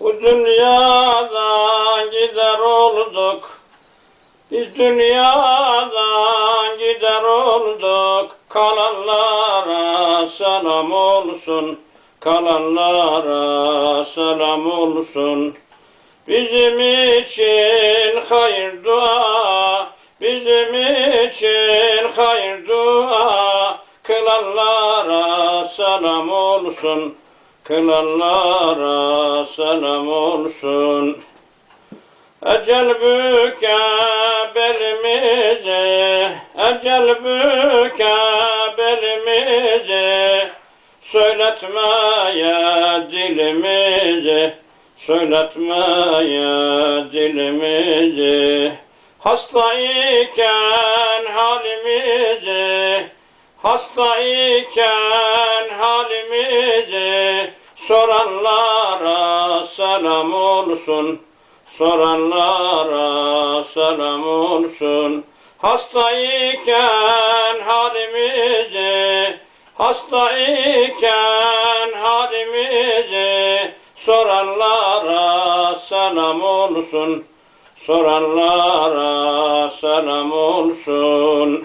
Bu dünyadan gider olduk. Biz dünyadan gider olduk. Kalanlara selam olsun. Kalanlara selam olsun. Bizim için hayır dua. Bizim için hayır dua. Kılanlara selam olsun. Kılanlara selam olsun. Ecel büke belimizi, ecel büke belimizi, söyletmeye dilimizi, söyletmeye dilimizi. Hasta iken halimizi, hasta iken halimizi, soranlara selam olsun. Soranlara selam olsun. Hasta iken halimizi, hasta iken halimizi, soranlara selam olsun. Soranlara selam olsun.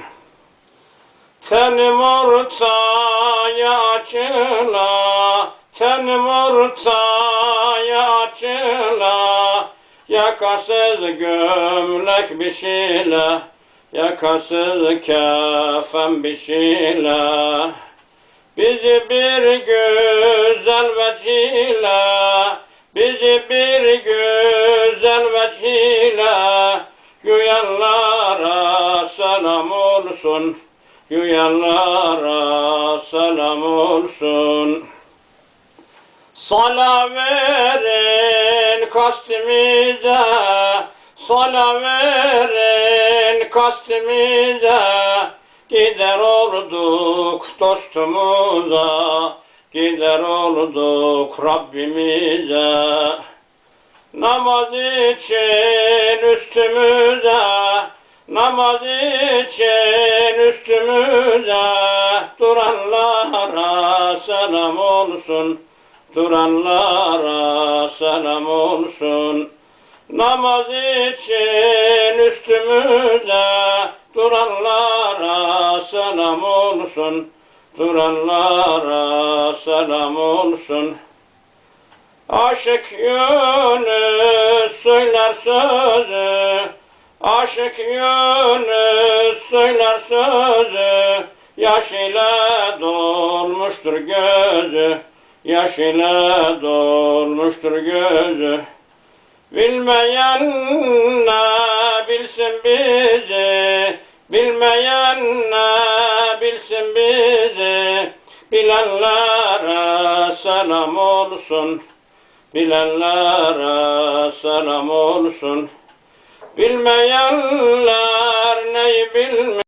Tenim ortaya açıla, tenim ortaya açıla, yakasız gömlek bir şeyle, yakasız kefen bir. Bizi bir güzel vecihle, bizi bir güzel vecihle, güyanlara selam olsun. Güyanlara selam olsun. Sala verin kastimize, sala verin kastimize, gider olduk dostumuza, gider olduk Rabbimize. Namaz için üstümüze, namaz için üstümüze, duranlara selam olsun. Duranlara selam olsun. Namaz için üstümüze duranlara selam olsun. Duranlara selam olsun. Aşık Yunus söyler sözü, aşık Yunus söyler sözü, yaş ile dolmuştur gözü, yaş ile dolmuştur gözü. Bilmeyen ne bilsin bizi, bilmeyen ne bilsin bizi, bilenlere selam olsun. Bilenlere selam olsun. Bilmeyenler neyi bilmiyor.